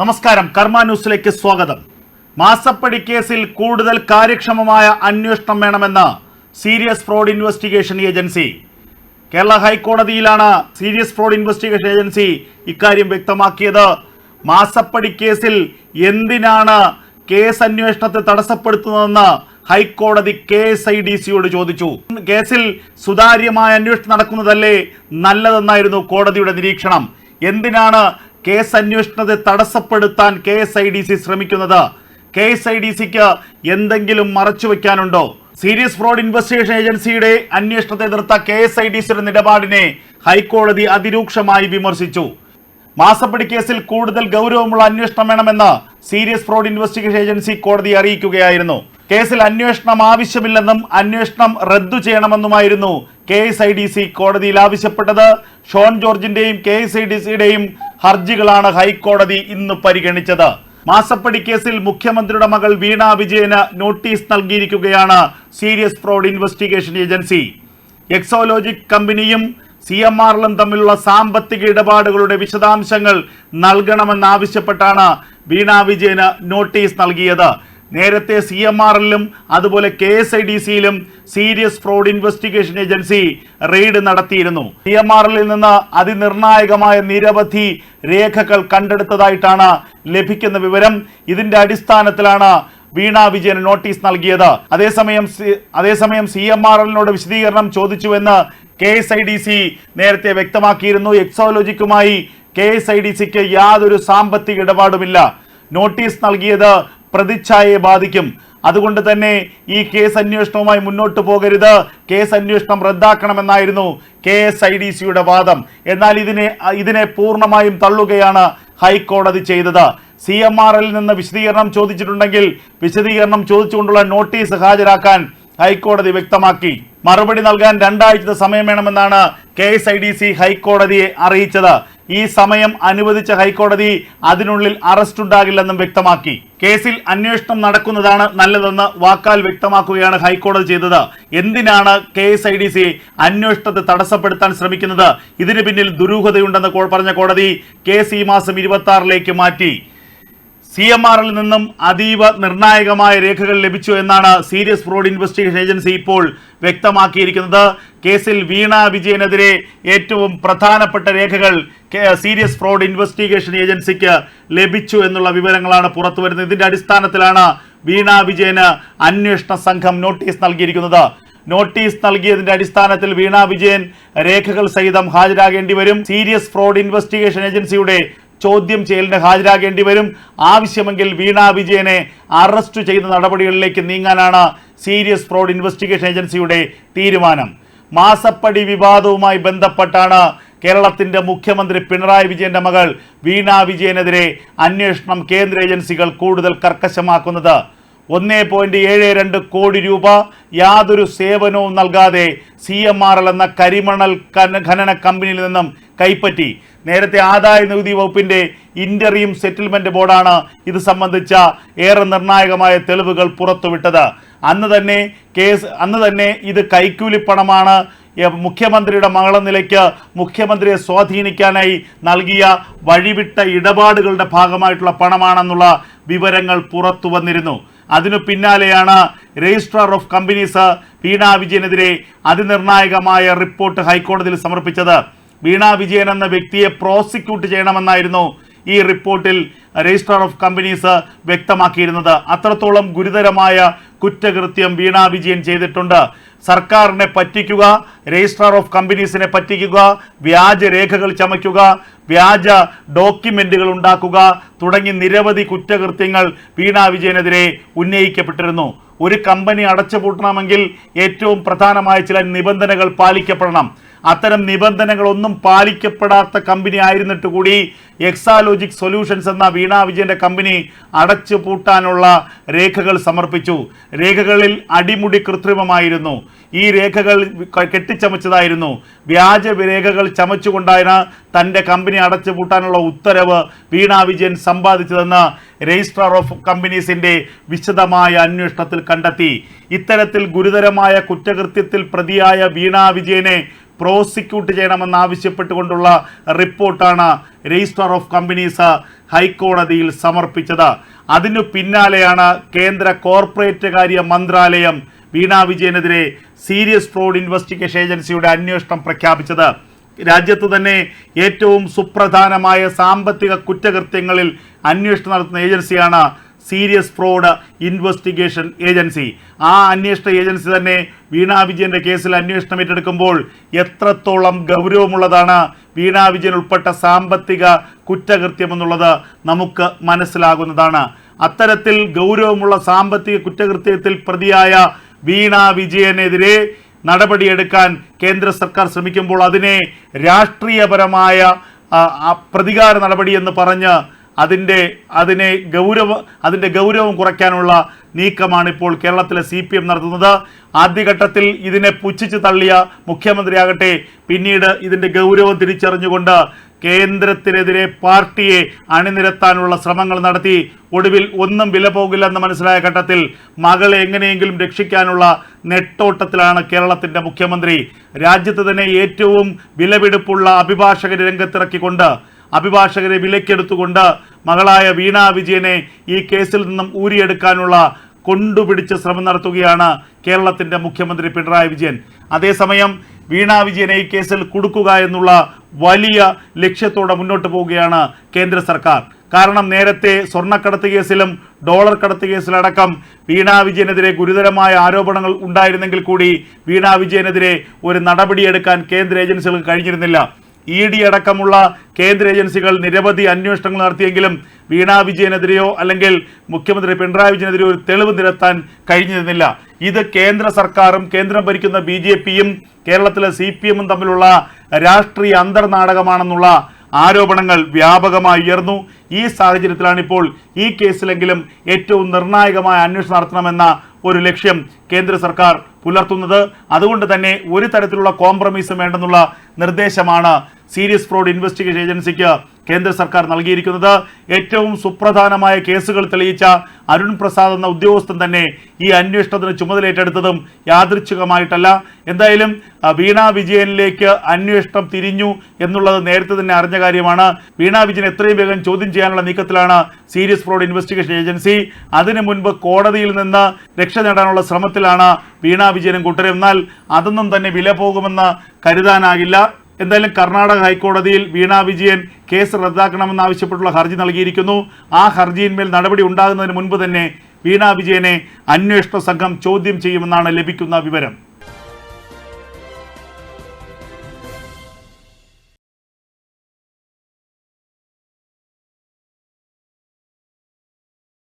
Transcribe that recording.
നമസ്കാരം. കർമ്മ ന്യൂസിലേക്ക് സ്വാഗതം. മാസപ്പടി കേസിൽ കൂടുതൽ കാര്യക്ഷമമായ അന്വേഷണം വേണമെന്ന് serious fraud investigation agency. Kerala ഹൈക്കോടതിയിലാണ് serious fraud investigation agency ഇക്കാര്യം വ്യക്തമാക്കിയത്. മാസപ്പടി കേസിൽ എന്തിനാണ് കേസ് അന്വേഷണത്തെ തടസ്സപ്പെടുത്തുന്നതെന്ന് ഹൈക്കോടതി കെ എസ് ഐ ഡി സിയോട് ചോദിച്ചു. കേസിൽ സുതാര്യമായ അന്വേഷണം നടക്കുന്നതല്ലേ നല്ലതെന്നായിരുന്നു കോടതിയുടെ നിരീക്ഷണം. എന്തിനാണ് കേസ് അന്വേഷണത്തെ തടസ്സപ്പെടുത്താൻ K S I D C ശ്രമിക്കുന്നത്. കെ എസ് ഐ ഡി സിക്ക് എന്തെങ്കിലും മറച്ചുവെക്കാനുണ്ടോ സീരിയസ് ഫ്രോഡ് ഇൻവെസ്റ്റിഗേഷൻ ഏജൻസിയുടെ അന്വേഷണത്തെ എതിർത്ത കെ എസ് ഐ ഡി സിയുടെ നിലപാടിനെ ഹൈക്കോടതി അതിരൂക്ഷമായി വിമർശിച്ചു. മാസപ്പടി കേസിൽ കൂടുതൽ ഗൗരവമുള്ള അന്വേഷണം വേണമെന്ന് സീരിയസ് ഫ്രോഡ് ഇൻവെസ്റ്റിഗേഷൻ ഏജൻസി കോടതി അറിയിക്കുകയായിരുന്നു. കേസിൽ അന്വേഷണം ആവശ്യമില്ലെന്നും അന്വേഷണം റദ്ദു ചെയ്യണമെന്നുമായിരുന്നു K S I D C കോടതിയിൽ ആവശ്യപ്പെട്ടത്. ഷോൺ ജോർജിന്റെയും കെ എസ് ഐ ഡി സിയുടെയും ഹർജികളാണ് ഹൈക്കോടതി ഇന്ന് പരിഗണിച്ചത്. മാസപ്പടി കേസിൽ മുഖ്യമന്ത്രിയുടെ മകൾ വീണ വിജയന് നോട്ടീസ് നൽകിയിരിക്കുകയാണ് serious fraud investigation agency. Exalogic കമ്പനിയും സി എം ആറിലും തമ്മിലുള്ള സാമ്പത്തിക ഇടപാടുകളുടെ വിശദാംശങ്ങൾ നൽകണമെന്നാവശ്യപ്പെട്ടാണ് വീണ വിജയന് നോട്ടീസ് നൽകിയത്. നേരത്തെ സി എം ആറിലും അതുപോലെ K S I D സിയിലും serious fraud investigation agency raid നടത്തിയിരുന്നു. സി എം ആറിൽ നിന്ന് അതിനിർണായകമായ നിരവധി രേഖകൾ കണ്ടെടുത്തതായിട്ടാണ് ലഭിക്കുന്ന വിവരം. ഇതിന്റെ അടിസ്ഥാനത്തിലാണ് വീണ വിജയൻ നോട്ടീസ് നൽകിയത്. അതേസമയം അതേസമയം സി എം ആർ എല്ലിനോട് വിശദീകരണം ചോദിച്ചുവെന്ന് K S I D C നേരത്തെ വ്യക്തമാക്കിയിരുന്നു. എക്സോളജിക്കുമായി കെ എസ് ഐ ഡി സിക്ക് യാതൊരു സാമ്പത്തിക ഇടപാടുമില്ല. നോട്ടീസ് നൽകിയത് പ്രതിച്ഛായയെ ബാധിക്കും. അതുകൊണ്ട് തന്നെ ഈ കേസ് അന്വേഷണവുമായി മുന്നോട്ട് പോകരുത്. കേസ് അന്വേഷണം റദ്ദാക്കണമെന്നായിരുന്നു കെ എസ് ഐ ഡി സിയുടെ വാദം. എന്നാൽ ഇതിനെ ഇതിനെ പൂർണമായും തള്ളുകയാണ് ഹൈക്കോടതി ചെയ്തത്. സി എം ആർ എൽ നിന്ന് വിശദീകരണം ചോദിച്ചിട്ടുണ്ടെങ്കിൽ വിശദീകരണം ചോദിച്ചുകൊണ്ടുള്ള നോട്ടീസ് ഹാജരാക്കാൻ ഹൈക്കോടതി വ്യക്തമാക്കി. മറുപടി നൽകാൻ രണ്ടാഴ്ചത്തെ സമയം വേണമെന്നാണ് K S I D C ഹൈക്കോടതിയെ അറിയിച്ചത്. ഈ സമയം അനുവദിച്ച ഹൈക്കോടതി അതിനുള്ളിൽ അറസ്റ്റ് ഉണ്ടാകില്ലെന്നും വ്യക്തമാക്കി. കേസിൽ അന്വേഷണം നടക്കുന്നതാണ് നല്ലതെന്ന് വാക്കാൽ വ്യക്തമാക്കുകയാണ് ഹൈക്കോടതി ചെയ്തത്. എന്തിനാണ് K S I D C അന്വേഷണത്തെ തടസ്സപ്പെടുത്താൻ ശ്രമിക്കുന്നത്? ഇതിന് പിന്നിൽ ദുരൂഹതയുണ്ടെന്ന് പറഞ്ഞ കോടതി കേസ് ഈ മാസം ഇരുപത്തി മാറ്റി. സി എം ആറിൽ നിന്നും അതീവ നിർണായകമായ രേഖകൾ ലഭിച്ചു എന്നാണ് സീരിയസ് ഫ്രോഡ് ഇൻവെസ്റ്റിഗേഷൻ ഏജൻസി ഇപ്പോൾ വ്യക്തമാക്കിയിരിക്കുന്നത്. കേസിൽ വീണ വിജയനെതിരെ ഏറ്റവും പ്രധാനപ്പെട്ട രേഖകൾ സീരിയസ് ഫ്രോഡ് ഇൻവെസ്റ്റിഗേഷൻ ഏജൻസിക്ക് ലഭിച്ചു എന്നുള്ള വിവരങ്ങളാണ് പുറത്തുവരുന്നത്. ഇതിന്റെ അടിസ്ഥാനത്തിലാണ് വീണ വിജയന് അന്വേഷണ സംഘം നോട്ടീസ് നൽകിയിരിക്കുന്നത്. നോട്ടീസ് നൽകിയതിന്റെ അടിസ്ഥാനത്തിൽ വീണ വിജയൻ രേഖകൾ സഹിതം ഹാജരാകേണ്ടി വരും. സീരിയസ് ഫ്രോഡ് ഇൻവെസ്റ്റിഗേഷൻ ഏജൻസിയുടെ ചോദ്യം ചെയ്യലിന് ഹാജരാകേണ്ടി വരും. ആവശ്യമെങ്കിൽ വീണ വിജയനെ അറസ്റ്റ് ചെയ്ത നടപടികളിലേക്ക് നീങ്ങാനാണ് സീരിയസ് ഫ്രോഡ് ഇൻവെസ്റ്റിഗേഷൻ ഏജൻസിയുടെ തീരുമാനം. മാസപ്പടി വിവാദവുമായി ബന്ധപ്പെട്ടാണ് കേരളത്തിന്റെ മുഖ്യമന്ത്രി പിണറായി വിജയന്റെ മകൾ വീണ വിജയനെതിരെ അന്വേഷണം കേന്ദ്ര ഏജൻസികൾ കൂടുതൽ കർക്കശമാക്കുന്നത്. ഒന്നേ പോയിന്റ് ഏഴ് രണ്ട് കോടി രൂപ യാതൊരു സേവനവും നൽകാതെ സി എം ആർ എൽ എന്ന കരിമണൽ ഖനന കമ്പനിയിൽ നിന്നും കൈപ്പറ്റി. നേരത്തെ ആദായ നികുതി വകുപ്പിന്റെ ഇന്ററിയും സെറ്റിൽമെന്റ് ബോർഡാണ് ഇത് സംബന്ധിച്ച ഏറെ നിർണായകമായ തെളിവുകൾ പുറത്തുവിട്ടത്. അന്ന് തന്നെ കേസ് അന്ന് തന്നെ ഇത് കൈക്കൂലി പണമാണ് മുഖ്യമന്ത്രിയുടെ മകളെന്ന നിലയ്ക്ക് മുഖ്യമന്ത്രിയെ സ്വാധീനിക്കാനായി നൽകിയ വഴിവിട്ട ഇടപാടുകളുടെ ഭാഗമായിട്ടുള്ള പണമാണെന്നുള്ള വിവരങ്ങൾ പുറത്തു വന്നിരുന്നു അതിനു പിന്നാലെയാണ് രജിസ്ട്രാർ ഓഫ് കമ്പനീസ് വീണ വിജയനെതിരെ അതിനിർണായകമായ റിപ്പോർട്ട് ഹൈക്കോടതിയിൽ സമർപ്പിച്ചത്. വീണ വിജയൻ എന്ന വ്യക്തിയെ പ്രോസിക്യൂട്ട് ചെയ്യണമെന്നായിരുന്നു ഈ റിപ്പോർട്ടിൽ രജിസ്ട്രാർ ഓഫ് കമ്പനീസ് വ്യക്തമാക്കിയിരുന്നത്. അത്രത്തോളം ഗുരുതരമായ കുറ്റകൃത്യം വീണ വിജയൻ ചെയ്തിട്ടുണ്ട്. സർക്കാരിനെ പറ്റിക്കുക രജിസ്ട്രാർ ഓഫ് കമ്പനീസിനെ പറ്റിക്കുക വ്യാജ രേഖകൾ ചമയ്ക്കുക വ്യാജ ഡോക്യുമെന്റുകൾ ഉണ്ടാക്കുക തുടങ്ങി നിരവധി കുറ്റകൃത്യങ്ങൾ വീണാ വിജയനെതിരെ ഉന്നയിക്കപ്പെട്ടിരുന്നു. ഒരു കമ്പനി അടച്ചുപൂട്ടണമെങ്കിൽ ഏറ്റവും പ്രധാനമായ ചില നിബന്ധനകൾ പാലിക്കപ്പെടണം. അത്തരം നിബന്ധനകളൊന്നും പാലിക്കപ്പെടാത്ത കമ്പനി ആയിരുന്നിട്ട് കൂടി എക്സാലോജിക് സൊല്യൂഷൻസ് എന്ന വീണ വിജയന്റെ കമ്പനി അടച്ചു പൂട്ടാനുള്ള രേഖകൾ സമർപ്പിച്ചു. രേഖകളിൽ അടിമുടി കൃത്രിമമായിരുന്നു. ഈ രേഖകൾ കെട്ടിച്ചമച്ചതായിരുന്നു. വ്യാജ രേഖകൾ ചമച്ചുകൊണ്ടാണ് തന്റെ കമ്പനി അടച്ചു പൂട്ടാനുള്ള ഉത്തരവ് വീണ വിജയൻ സമ്പാദിച്ചതെന്ന് രജിസ്ട്രാർ ഓഫ് കമ്പനീസിന്റെ വിശദമായ അന്വേഷണത്തിൽ കണ്ടെത്തി. ഇത്തരത്തിൽ ഗുരുതരമായ കുറ്റകൃത്യത്തിൽ പ്രതിയായ വീണ വിജയനെ പ്രോസിക്യൂട്ട് ചെയ്യണമെന്ന് ആവശ്യപ്പെട്ടുകൊണ്ടുള്ള റിപ്പോർട്ടാണ് രജിസ്ട്രാർ ഓഫ് കമ്പനീസ് ഹൈക്കോടതിയിൽ സമർപ്പിച്ചത്. അതിനു പിന്നാലെയാണ് കേന്ദ്ര കോർപ്പറേറ്റ് കാര്യ മന്ത്രാലയം വീണ വിജയനെതിരെ സീരിയസ് ഫ്രോഡ് ഇൻവെസ്റ്റിഗേഷൻ ഏജൻസിയുടെ അന്വേഷണം പ്രഖ്യാപിച്ചത്. രാജ്യത്ത് തന്നെ ഏറ്റവും സുപ്രധാനമായ സാമ്പത്തിക കുറ്റകൃത്യങ്ങളിൽ അന്വേഷണം നടത്തുന്ന ഏജൻസിയാണ് സീരിയസ് ഫ്രോഡ് ഇൻവെസ്റ്റിഗേഷൻ ഏജൻസി. ആ അന്വേഷണ ഏജൻസി തന്നെ വീണാ വിജയന്റെ കേസിൽ അന്വേഷണം ഏറ്റെടുക്കുമ്പോൾ എത്രത്തോളം ഗൗരവമുള്ളതാണ് വീണാ വിജയൻ ഉൾപ്പെട്ട സാമ്പത്തിക കുറ്റകൃത്യമെന്നുള്ളത് നമുക്ക് മനസ്സിലാകുന്നതാണ്. അത്തരത്തിൽ ഗൗരവമുള്ള സാമ്പത്തിക കുറ്റകൃത്യത്തിൽ പ്രതിയായ വീണ വിജയനെതിരെ നടപടിയെടുക്കാൻ കേന്ദ്ര സർക്കാർ ശ്രമിക്കുമ്പോൾ അതിനെ രാഷ്ട്രീയപരമായ പ്രതികാര നടപടി എന്ന് പറഞ്ഞ് അതിന്റെ അതിനെ ഗൗരവ അതിന്റെ ഗൗരവം കുറയ്ക്കാനുള്ള നീക്കമാണ് ഇപ്പോൾ കേരളത്തിലെ സി പി എം നടത്തുന്നത്. ആദ്യഘട്ടത്തിൽ ഇതിനെ പുച്ഛിച്ച് തള്ളിയ മുഖ്യമന്ത്രിയാകട്ടെ പിന്നീട് ഇതിന്റെ ഗൗരവം തിരിച്ചറിഞ്ഞുകൊണ്ട് കേന്ദ്രത്തിനെതിരെ പാർട്ടിയെ അണിനിരത്താനുള്ള ശ്രമങ്ങൾ നടത്തി. ഒടുവിൽ ഒന്നും വില പോകില്ലെന്ന് മനസ്സിലായ ഘട്ടത്തിൽ മകളെ എങ്ങനെയെങ്കിലും രക്ഷിക്കാനുള്ള നെട്ടോട്ടത്തിലാണ് കേരളത്തിന്റെ മുഖ്യമന്ത്രി. രാജ്യത്ത് തന്നെ ഏറ്റവും വിലപിടിപ്പുള്ള അഭിഭാഷകരെ രംഗത്തിറക്കിക്കൊണ്ട് അഭിഭാഷകരെ വിലക്കെടുത്തുകൊണ്ട് മകളായ വീണ വിജയനെ ഈ കേസിൽ നിന്നും ഊരിയെടുക്കാനുള്ള കൊണ്ടുപിടിച്ച ശ്രമം നടത്തുകയാണ് കേരളത്തിന്റെ മുഖ്യമന്ത്രി പിണറായി വിജയൻ. അതേസമയം വീണ വിജയനെ ഈ കേസിൽ കുടുക്കുക എന്നുള്ള വലിയ ലക്ഷ്യത്തോടെ മുന്നോട്ട് പോവുകയാണ് കേന്ദ്ര സർക്കാർ. കാരണം നേരത്തെ സ്വർണക്കടത്ത് കേസിലും ഡോളർ കടത്ത് കേസിലടക്കം വീണ വിജയനെതിരെ ഗുരുതരമായ ആരോപണങ്ങൾ ഉണ്ടായിരുന്നെങ്കിൽ കൂടി വീണ വിജയനെതിരെ ഒരു നടപടിയെടുക്കാൻ കേന്ദ്ര ഏജൻസികൾക്ക് കഴിഞ്ഞിരുന്നില്ല. ഇ ഡി അടക്കമുള്ള കേന്ദ്ര ഏജൻസികൾ നിരവധി അന്വേഷണങ്ങൾ നടത്തിയെങ്കിലും വീണ വിജയനെതിരെയോ അല്ലെങ്കിൽ മുഖ്യമന്ത്രി പിണറായി വിജയനെതിരെയോ ഒരു തെളിവ് നിരത്താൻ കഴിഞ്ഞിരുന്നില്ല. ഇത് കേന്ദ്ര സർക്കാരും കേന്ദ്രം ഭരിക്കുന്ന ബി ജെ പിയും കേരളത്തിലെ സി പി എമ്മും തമ്മിലുള്ള രാഷ്ട്രീയ അന്തർനാടകമാണെന്നുള്ള ആരോപണങ്ങൾ വ്യാപകമായി ഉയർന്നു. ഈ സാഹചര്യത്തിലാണ് ഇപ്പോൾ ഈ കേസിലെങ്കിലും ഏറ്റവും നിർണായകമായ അന്വേഷണം നടത്തണമെന്ന ഒരു ലക്ഷ്യം കേന്ദ്ര സർക്കാർ പുലർത്തുന്നത്. അതുകൊണ്ട് തന്നെ ഒരു തരത്തിലുള്ള കോംപ്രമൈസും വേണ്ടെന്നുള്ള നിർദ്ദേശമാണ് സീരിയസ് ഫ്രോഡ് ഇൻവെസ്റ്റിഗേഷൻ ഏജൻസിക്ക് കേന്ദ്ര സർക്കാർ നൽകിയിരിക്കുന്നത് ഏറ്റവും സുപ്രധാനമായ കേസുകൾ തെളിയിച്ച അരുൺ പ്രസാദ് എന്ന ഉദ്യോഗസ്ഥൻ തന്നെ ഈ അന്വേഷണത്തിന് ചുമതലയേറ്റെടുത്തതും യാദൃച്ഛികമായിട്ടല്ല. എന്തായാലും വീണ വിജയനിലേക്ക് അന്വേഷണം തിരിഞ്ഞു എന്നുള്ളത് നേരത്തെ തന്നെ അറിഞ്ഞ കാര്യമാണ്. വീണ വിജയൻ എത്രയും വേഗം ചോദ്യം ചെയ്യാനുള്ള നീക്കത്തിലാണ് സീരിയസ് ഫ്രോഡ് ഇൻവെസ്റ്റിഗേഷൻ ഏജൻസി. അതിനു മുൻപ് കോടതിയിൽ നിന്ന് രക്ഷ നേടാനുള്ള ശ്രമത്തിലാണ് വീണ വിജയനും കൂട്ടരും. എന്നാൽ അതൊന്നും തന്നെ വില പോകുമെന്ന് കരുതാനാകില്ല. എന്തായാലും കർണാടക ഹൈക്കോടതിയിൽ വീണ വിജയൻ കേസ് റദ്ദാക്കണമെന്നാവശ്യപ്പെട്ടുള്ള ഹർജി നൽകിയിരിക്കുന്നു. ആ ഹർജിയിന്മേൽ നടപടി ഉണ്ടാകുന്നതിന് മുൻപ് തന്നെ വീണ വിജയനെ അന്വേഷണ സംഘം ചോദ്യം ചെയ്യുമെന്നാണ് ലഭിക്കുന്ന വിവരം.